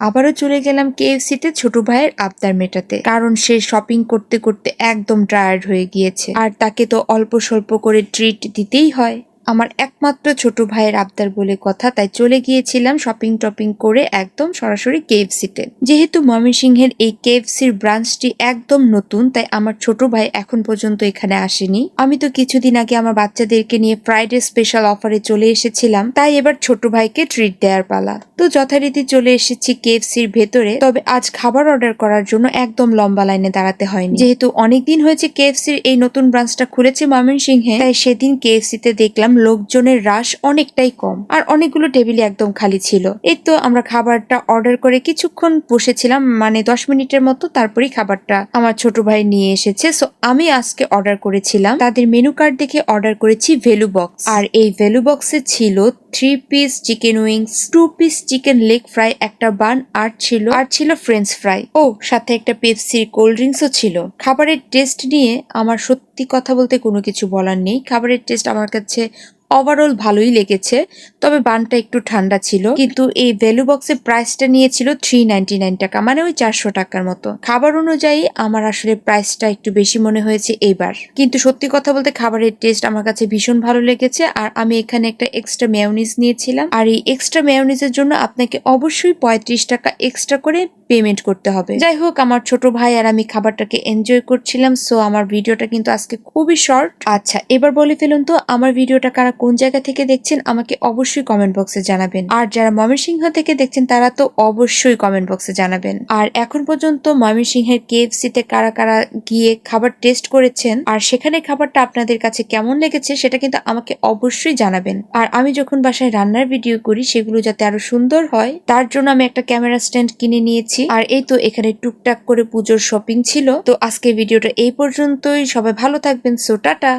আবারও চলে গেলাম কেএফসিতে ছোট ভাইয়ের আবদার মেটাতে। কারণ সে শপিং করতে করতে একদম টায়ার্ড হয়ে গিয়েছে। আর তাকে তো অল্প স্বল্প করে ট্রিট দিতেই হয়। আমার একমাত্র ছোট ভাইয়ের আবদার বলে কথা, তাই চলে গিয়েছিলাম শপিং টপিং করে একদম সরাসরি কেএফসিতে যেহেতু ময়মনসিংহের এই কেএফসির ব্রাঞ্চটি একদম নতুন, তাই আমার ছোট ভাই এখন পর্যন্ত এখানে আসেনি। আমি তো কিছুদিন আগে আমার বাচ্চাদেরকে নিয়ে ফ্রাইডে স্পেশাল অফারে চলে এসেছিলাম, তাই এবার ছোট ভাইকে ট্রিট দেওয়ার পালা। তো যথারীতি চলে এসেছি কেএফসির ভেতরে, তবে আজ খাবার অর্ডার করার জন্য একদম লম্বা লাইনে দাঁড়াতে হয়নি। যেহেতু অনেকদিন হয়েছে কেএফসির এই নতুন ব্রাঞ্চটা খুলেছে ময়মনসিংহে, তাই সেদিন কেএফসিতে দেখলাম লোকজনের রাশ অনেকটাই কম আর অনেকগুলো টেবিলে একদম খালি ছিল। এই তো আমরা খাবারটা অর্ডার করে কিছুক্ষণ বসেছিলাম মানে দশ মিনিটের মতো তারপরেই খাবারটা আমার ছোট ভাই নিয়ে এসেছে। সো আমি আজকে অর্ডার করেছিলাম। তাদের মেনু কার্ড দেখে অর্ডার করেছি ভ্যালু বক্স আর এই ভ্যালু বক্সে ছিল three piece chicken wings two piece chicken leg fry একটা বান আর ছিল আর ছিল ফ্রেঞ্চ ফ্রাই ও, সাথে একটা পেপসির কোল্ড ড্রিঙ্কসও ছিল। খাবারের টেস্ট নিয়ে আমার সত্যি কথা বলতে কোনো কিছু বলার নেই। খাবারের টেস্ট আমার কাছে ওভারঅল ভালোই লেগেছে, তবে বানটা একটু ঠান্ডা ছিল। কিন্তু এই ভ্যালু বক্সের প্রাইসটা নিয়েছিল থ্রি নাইনটি নাইন টাকা মানে ওই চারশো টাকার মতো। খাবার অনুযায়ী আমার আসলে প্রাইসটা একটু বেশি মনে হয়েছে এইবার। কিন্তু সত্যি কথা বলতে খাবারের টেস্ট আমার কাছে ভীষণ ভালো লেগেছে, আর আমি এখানে একটা এক্সট্রা মেয়নিজ নিয়েছিলাম। আর এই এক্সট্রা মেয়নিজের জন্য আপনাকে অবশ্যই পঁয়ত্রিশ টাকা এক্সট্রা করে পেমেন্ট করতে হবে। যাই হোক, আমার ছোট ভাই আর আমি খাবারটাকে এনজয় করছিলাম সো আমার ভিডিওটা কিন্তু আজকে খুবই শর্ট আচ্ছা এবার বলে ফেলুন তো, আমার ভিডিওটা কারা কোন জায়গা থেকে দেখছেন, আমাকে অবশ্যই কমেন্ট বক্সে জানাবেন। আর যারা ময়মনসিংহ থেকে দেখছেন, তারা তো অবশ্যই কমেন্ট বক্সে জানাবেন। আর এখন পর্যন্ত ময়মনসিংহের কেএফসি তে কারা কারা গিয়ে খাবার টেস্ট করেছেন, আর সেখানে খাবারটা আপনাদের কাছে কেমন লেগেছে, সেটা কিন্তু আমাকে অবশ্যই জানাবেন। আর আমি যখন বাসায় রান্নার ভিডিও করি, সেগুলো যাতে আরও সুন্দর হয়, তার জন্য আমি একটা ক্যামেরা স্ট্যান্ড কিনে নিয়েছি আর এই তো এখানে টুকটাক করে পুজোর শপিং ছিল। তো আজকে ভিডিওটা এই পর্যন্তই। সবাই ভালো থাকবেন। So, tata.